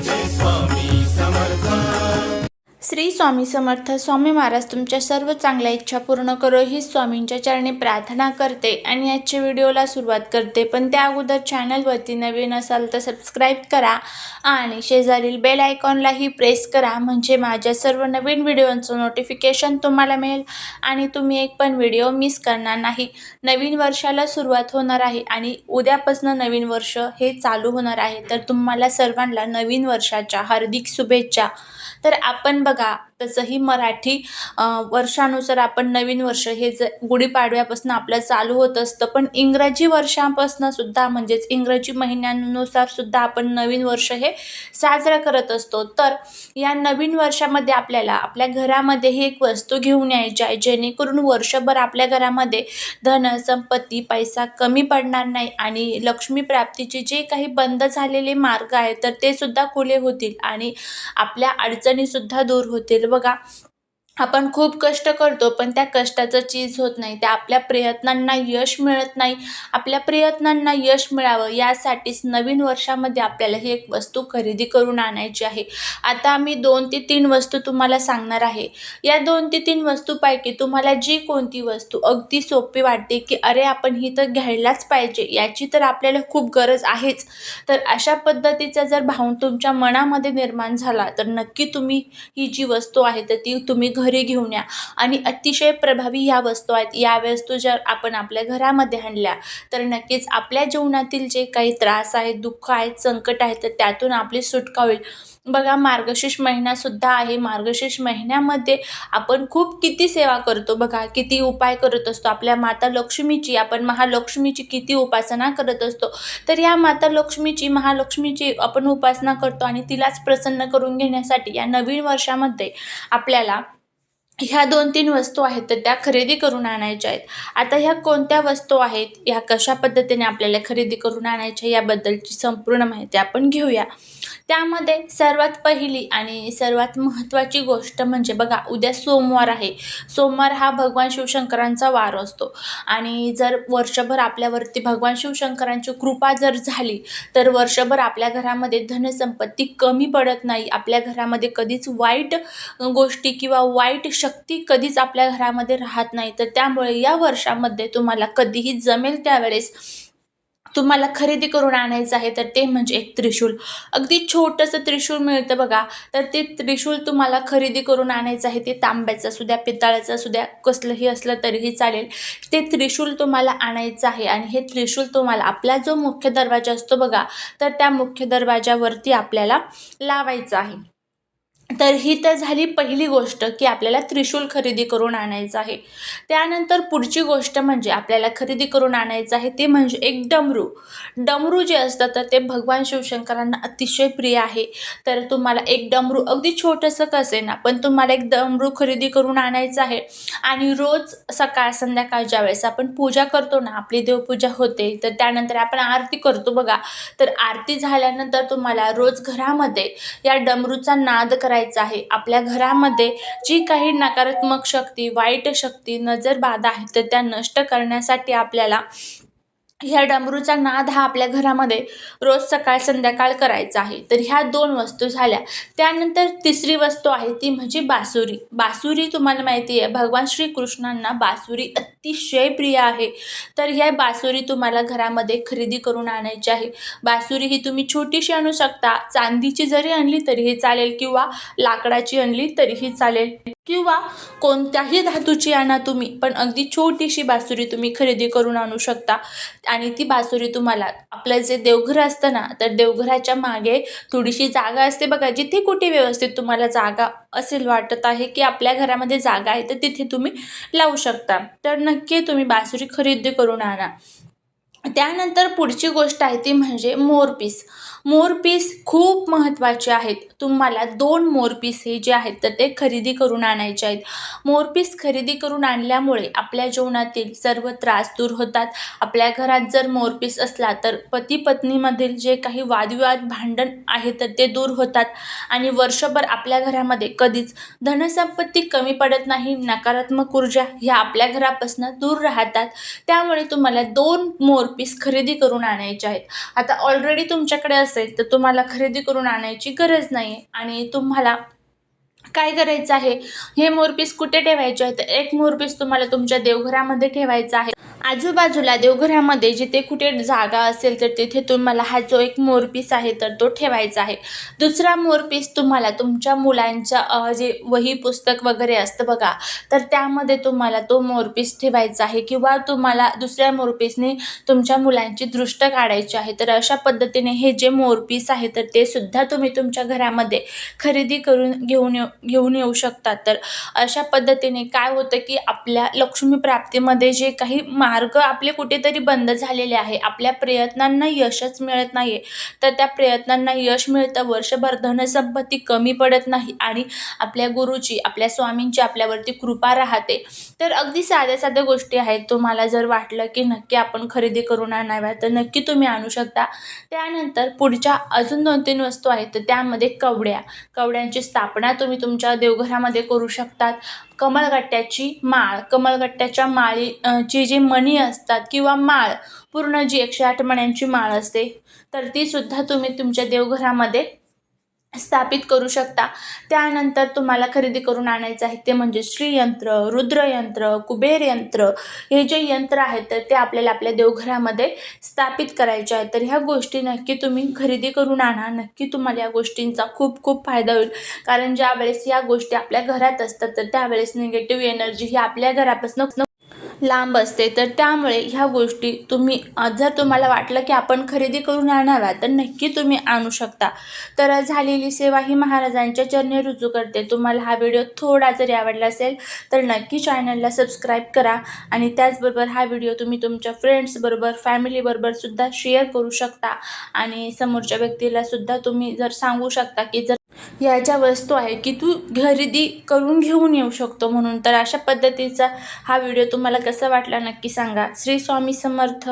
this one. Shri Swami Samarth Swami Maharaj तुमच्या सर्व चांगल्या इच्छा पूर्ण करो ही स्वामींच्या चरणी प्रार्थना करते आणि आजच्या व्हिडिओला सुरुवात करते. पण त्या अगोदर चॅनलवरती नवीन असाल तर सबस्क्राईब करा आणि शेजारील बेल आयकॉनलाही प्रेस करा. म्हणजे माझ्या सर्व नवीन व्हिडिओंचं नोटिफिकेशन तुम्हाला मिळेल आणि तुम्ही एक पण व्हिडिओ मिस करणार नाही. नवीन वर्षाला सुरुवात होणार आहे आणि उद्यापासून नवीन वर्ष हे चालू होणार आहे. तर तुम्हाला सर्वांना नवीन वर्षाच्या हार्दिक शुभेच्छा. तर आपण बघा が तसंही मराठी वर्षानुसार आपण नवीन वर्ष हे ज गुढीपाडव्यापासून आपलं चालू होत असतं. पण इंग्रजी वर्षापासून सुद्धा म्हणजेच इंग्रजी महिन्यानुसार सुद्धा आपण नवीन वर्ष हे साजरा करत असतो. तर या नवीन वर्षामध्ये आपल्याला आपल्या घरामध्ये ही एक वस्तू घेऊन यायची आहे जेणेकरून वर्षभर आपल्या घरामध्ये धन संपत्ती पैसा कमी पडणार नाही आणि लक्ष्मी प्राप्तीचे जे काही बंद झालेले मार्ग आहेत तर ते सुद्धा खुले होतील आणि आपल्या अडचणीसुद्धा दूर होतील. बघा आपण खूप कष्ट करतो पण त्या कष्टाचं चीज होत नाही. त्या आपल्या प्रयत्नांना यश मिळत नाही. आपल्या प्रयत्नांना यश मिळावं यासाठीच नवीन वर्षामध्ये आपल्याला ही एक वस्तू खरेदी करून आणायची आहे. आता आम्ही दोन ते तीन वस्तू तुम्हाला सांगणार आहे. या दोन ते तीन वस्तूपैकी तुम्हाला जी कोणती वस्तू अगदी सोपी वाटते की अरे आपण ही तर घ्यायलाच पाहिजे याची तर आपल्याला खूप गरज आहेच. तर अशा पद्धतीचा जर भाव तुमच्या मनामध्ये निर्माण झाला तर नक्की तुम्ही ही जी वस्तू आहे तर ती तुम्ही घरी घरी घेऊन या. आणि अतिशय प्रभावी ह्या वस्तू आहेत. या वस्तू जर आपण आपल्या घरामध्ये आणल्या तर नक्कीच आपल्या जीवनातील जे काही त्रास आहेत दुःख आहेत संकट आहेत तर त्यातून आपली सुटका होईल. बघा मार्गशीर्ष महिनासुद्धा आहे. मार्गशीर्ष महिन्यामध्ये आपण खूप किती सेवा करतो बघा. किती उपाय करत असतो. आपल्या माता लक्ष्मीची आपण महालक्ष्मीची किती उपासना करत असतो. तर या माता लक्ष्मीची महालक्ष्मीची आपण उपासना करतो आणि तिलाच प्रसन्न करून घेण्यासाठी या नवीन वर्षामध्ये आपल्याला ह्या दोन तीन वस्तू आहेत तर त्या खरेदी करून आणायच्या आहेत. आता ह्या कोणत्या वस्तू आहेत ह्या कशा पद्धतीने आपल्याला खरेदी करून आणायच्या याबद्दलची संपूर्ण माहिती आपण घेऊया. त्यामध्ये सर्वात पहिली आणि सर्वात महत्त्वाची गोष्ट म्हणजे बघा उद्या सोमवार आहे. सोमवार हा भगवान शिवशंकरांचा वार असतो. आणि जर वर्षभर आपल्यावरती भगवान शिवशंकरांची कृपा जर झाली तर वर्षभर आपल्या घरामध्ये धनसंपत्ती कमी पडत नाही. आपल्या घरामध्ये कधीच वाईट गोष्टी किंवा वाईट श शक्ती कधीच आपल्या घरामध्ये राहत नाही. तर त्यामुळे या वर्षामध्ये तुम्हाला कधीही जमेल त्यावेळेस तुम्हाला खरेदी करून आणायचं आहे तर ते म्हणजे एक त्रिशूल. अगदी छोटंसं त्रिशूल मिळतं बघा तर ते त्रिशूल तुम्हाला खरेदी करून आणायचं आहे ते तांब्याचं असू द्या पितळाचं असू द्या कसलंही असलं तरीही चालेल. ते त्रिशूल तुम्हाला आणायचं आहे आणि हे त्रिशूल तुम्हाला आपला जो मुख्य दरवाजा असतो बघा तर त्या मुख्य दरवाजावरती आपल्याला लावायचं आहे. तर ही तर झाली पहिली गोष्ट की आपल्याला त्रिशूल खरेदी करून आणायचं आहे. त्यानंतर पुढची गोष्ट म्हणजे आपल्याला खरेदी करून आणायचं आहे ते म्हणजे एक डमरू. डमरू जे असतं तर ते भगवान शिवशंकरांना अतिशय प्रिय आहे. तर तुम्हाला एक डमरू अगदी छोटंसं कसे ना पण तुम्हाला एक डमरू खरेदी करून आणायचं आहे. आणि रोज सकाळ संध्याकाळ ज्या वेळेस आपण पूजा करतो ना आपली देवपूजा होते तर त्यानंतर आपण आरती करतो बघा. तर आरती झाल्यानंतर तुम्हाला रोज घरामध्ये या डमरूचा नाद करायचा आहे. आपल्या घरामध्ये जी काही नकारात्मक शक्ती वाईट शक्ती नजरबाधा आहे तर त्या नष्ट करण्यासाठी आपल्याला ह्या डमरूचा नाद हा आपल्या घरामध्ये रोज सकाळ संध्याकाळ करायचा आहे. तर ह्या दोन वस्तू झाल्या. त्यानंतर तिसरी वस्तू आहे ती म्हणजे बासुरी. बासुरी तुम्हाला माहिती आहे. भगवान श्रीकृष्णांना बासुरी अतिशय प्रिय आहे. तर ह्या बासुरी तुम्हाला घरामध्ये खरेदी करून आणायची आहे. बासुरी ही तुम्ही छोटीशी आणू शकता. चांदीची जरी आणली तरीही चालेल किंवा लाकडाची आणली तरीही चालेल. किंवा कोणत्याही धातूची आणा तुम्ही पण अगदी छोटीशी बासुरी तुम्ही खरेदी करून आणू शकता. आणि ती बासुरी तुम्हाला आपलं जे देवघर असतं ना तर देवघराच्या मागे थोडीशी जागा असते बघा जिथे कुठे व्यवस्थित तुम्हाला जागा असेल वाटत आहे की आपल्या घरामध्ये जागा आहे तर तिथे तुम्ही लावू शकता. तर नक्की तुम्ही बासुरी खरेदी करून आणा. त्यानंतर पुढची गोष्ट आहे ती म्हणजे मोरपीस मोरपीस खूप महत्त्वाचे आहेत. तुम्हाला दोन मोरपीस हे जे आहेत तर ते खरेदी करून आणायचे आहेत. मोरपीस खरेदी करून आणल्यामुळे आपल्या जीवनातील सर्व त्रास दूर होतात. आपल्या घरात जर मोरपीस असला तर पती पत्नीमधील जे काही वादविवाद भांडण आहे तर ते दूर होतात. आणि वर्षभर आपल्या घरामध्ये कधीच धनसंपत्ती कमी पडत नाही नकारात्मक ऊर्जा ह्या आपल्या घरापासून दूर राहतात. त्यामुळे तुम्हाला दोन मोर मोरपीस खरेदी करून आणायचे आहेत. आता ऑलरेडी तुमच्याकडे असेल तर तुम्हाला खरेदी करून आणायची गरज नाही आणि तुम्हाला काय करायचं आहे? हे मोरपीस कुठे ठेवायचे आहे तर एक मोरपीस तुम्हाला तुमच्या देवघरामध्ये ठेवायचा आहे. आजूबाजूला देवघरामध्ये जिथे कुठे जागा असेल तर तिथे तुम्हाला हा जो एक मोरपीस आहे तर तो ठेवायचा आहे. दुसरा मोरपीस तुम्हाला तुमच्या मुलांच्या जे वही पुस्तक वगैरे असतं बघा तर त्यामध्ये तुम्हाला तो मोरपीस ठेवायचा आहे किंवा तुम्हाला दुसऱ्या मोरपीसने तुमच्या मुलांची दृष्ट काढायची आहे. तर अशा पद्धतीने हे जे मोरपीस आहे तर ते सुद्धा तुम्ही तुमच्या घरामध्ये खरेदी करून घेऊन येऊ घेऊन येऊ शकता. तर अशा पद्धतीने काय होतं की आपल्या लक्ष्मी प्राप्तीमध्ये जे काही मा मार्ग आपले कुठेतरी बंद झालेले आहे. आपल्या प्रयत्नांना यशच मिळत नाही आहे तर त्या प्रयत्नांना यश मिळतं वर्षभर धनसंपत्ती कमी पडत नाही आणि आपल्या गुरुची आपल्या स्वामींची आपल्यावरती कृपा राहते. तर अगदी साध्या साध्या गोष्टी आहेत. तुम्हाला जर वाटलं की नक्की आपण खरेदी करून आणाव्या तर नक्की तुम्ही आणू शकता. त्यानंतर पुढच्या अजून दोन तीन वस्तू आहेत. तर त्यामध्ये कवड्या. कवड्यांची स्थापना तुम्ही तुमच्या देवघरामध्ये करू शकतात. कमळगट्ट्याची माळ. कमळगट्ट्याच्या माळी ची जी मणी असतात किंवा माळ पूर्ण जी एकशे आठ मण्यांची माळ असते तर ती सुद्धा तुम्ही तुमच्या देवघरामध्ये स्थापित करू शकता. त्यानंतर तुम्हाला खरेदी करून आणायचं आहे ते म्हणजे श्रीयंत्र रुद्रयंत्र कुबेर यंत्र हे जे यंत्र आहेत तर ते आपल्याला आपल्या देवघरामध्ये स्थापित करायचे आहे. तर ह्या गोष्टी नक्की तुम्ही खरेदी करून आणा. नक्की तुम्हाला या गोष्टींचा खूप खूप फायदा होईल. कारण ज्यावेळेस या गोष्टी आपल्या घरात असतात तर त्यावेळेस निगेटिव्ह एनर्जी ही आपल्या घरापासून लांब असते तर त्यामुळे ह्या गोष्टी तुम्ही जर तुम्हाला वाटलं की आपण खरेदी करून आणाव्या तर नक्की तुम्ही आणू शकता. तर झालेली सेवा ही महाराजांच्या चरणी रुजू करते. तुम्हाला हा व्हिडिओ थोडा जरी आवडला असेल तर नक्की चॅनलला सबस्क्राईब करा आणि त्याचबरोबर हा व्हिडिओ तुम्ही तुमच्या फ्रेंड्सबरोबर फॅमिलीबरोबर सुद्धा शेअर करू शकता. आणि समोरच्या व्यक्तीला सुद्धा तुम्ही जर सांगू शकता की जर ह्या ज्या वस्तू आहे की तू खरेदी करून घेऊन येऊ शकतो म्हणून. तर अशा पद्धतीचा हा व्हिडिओ तुम्हाला कसा वाटला नक्की सांगा. श्री स्वामी समर्थ.